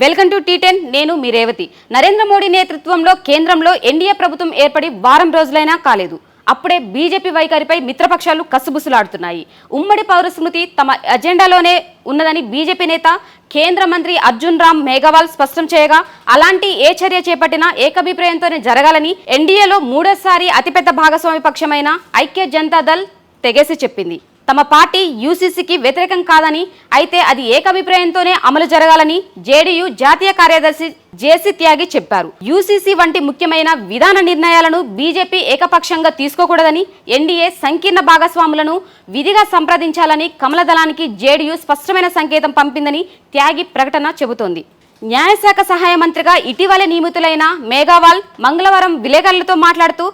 Welcome to tea ten నేను మీ రేవతి. నరేంద్ర మోడీ నేతృత్వంలో కేంద్రంలో ఎన్డీఏ ప్రభుత్వం ఏర్పడి వారం రోజులైనా కాలేదు. అప్పుడే బీజేపీ వైఖరిపై మిత్రపక్షాలు కసుబుసులాడుతున్నాయి. ఉమ్మడి పౌర స్మృతి తమ అజెండాలోనే ఉన్నదని బీజేపీ నేత కేంద్ర మంత్రి అర్జున్ రామ్ మేఘవాల్ స్పష్టం చేయగా అలాంటి ఏ చర్య చేపట్టినా ఏకాభిప్రాయంతోనే జరగాలని ఎన్డీఏలో మూడోసారి అతిపెద్ద భాగస్వామి పక్షమైన ఐక్య జనతా దళ్ తెగేసి చెప్పింది. తమ పార్టీ యూసీసీకి వ్యతిరేకం కాదని అయితే అది ఏకాభిప్రాయంతోనే అమలు జరగాలని జేడీయూ జాతీయ కార్యదర్శి జేసీ త్యాగి చెప్పారు. యూసీసీ వంటి ముఖ్యమైన విధాన నిర్ణయాలను బీజేపీ ఏకపక్షంగా తీసుకోకూడదని ఎన్డీఏ సంకీర్ణ భాగస్వాములను విధిగా సంప్రదించాలని కమలదళానికి జేడీయూ స్పష్టమైన సంకేతం పంపిందని త్యాగి ప్రకటన చెబుతోంది. న్యాయశాఖ సహాయ మంత్రిగా ఇటీవల నియమితులైన మేఘావాల్ మంగళవారం విలేకరులతో మాట్లాడుతూ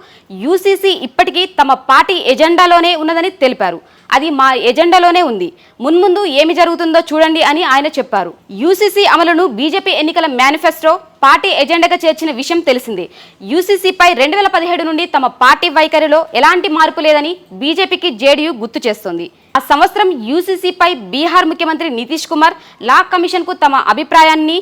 యూసీసీ ఇప్పటికీ తమ పార్టీ ఎజెండాలోనే ఉన్నదని తెలిపారు. అది మా ఎజెండాలోనే ఉంది. మున్ముందు ఏమి జరుగుతుందో చూడండి అని ఆయన చెప్పారు. యూసీసీ అమలును బీజేపీ ఎన్నికల మేనిఫెస్టో పార్టీ ఎజెండాగా చేర్చిన విషయం తెలిసిందే. యూసీసీపై రెండు వేల పదిహేడు నుండి తమ పార్టీ వైఖరిలో ఎలాంటి మార్పు లేదని బీజేపీకి జేడీయూ గుర్తు చేస్తోంది. ఆ సంవత్సరం యూసీసీపై బీహార్ ముఖ్యమంత్రి నితీష్ కుమార్ లా కమిషన్కు తమ అభిప్రాయాన్ని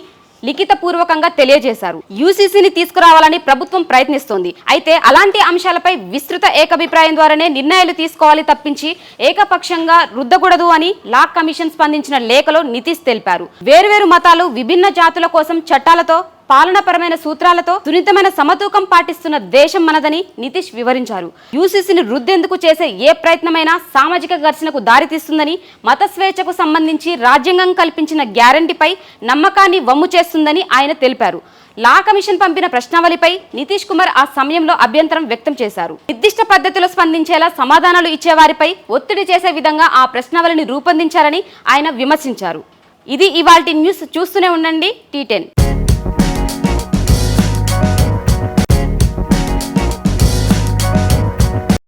లిఖితపూర్వకంగా తెలియజేశారు. యూసీసీని తీసుకురావాలని ప్రభుత్వం ప్రయత్నిస్తోంది. అయితే అలాంటి అంశాలపై విస్తృత ఏకాభిప్రాయం ద్వారానే నిర్ణయాలు తీసుకోవాలి తప్పించి ఏకపక్షంగా రుద్దకూడదు అని లా కమిషన్ స్పందించిన లేఖలో నితీష్ తెలిపారు. వేర్వేరు మతాలు విభిన్న జాతుల కోసం చట్టాలతో పాలనపరమైన సూత్రాలతో సున్నితమైన సమతూకం పాటిస్తున్న దేశం మనదని నితీష్ వివరించారు. యూసీసీని రుద్దేందుకు చేసే ఏ ప్రయత్నమైనా సామాజిక ఘర్షణకు దారితీస్తుందని మత స్వేచ్ఛకు సంబంధించి రాజ్యాంగం కల్పించిన గ్యారంటీపై నమ్మకాన్ని వమ్ము చేస్తుందని ఆయన తెలిపారు. లా కమిషన్ పంపిన ప్రశ్నావళిపై నితీష్ కుమార్ ఆ సమయంలో అభ్యంతరం వ్యక్తం చేశారు. నిర్దిష్ట పద్ధతిలో స్పందించేలా సమాధానాలు ఇచ్చేవారిపై ఒత్తిడి చేసే విధంగా ఆ ప్రశ్నావళిని రూపొందించారని ఆయన విమర్శించారు. ఇది ఇవాల్టి న్యూస్ చూస్తూనే ఉండండి టీ టెన్.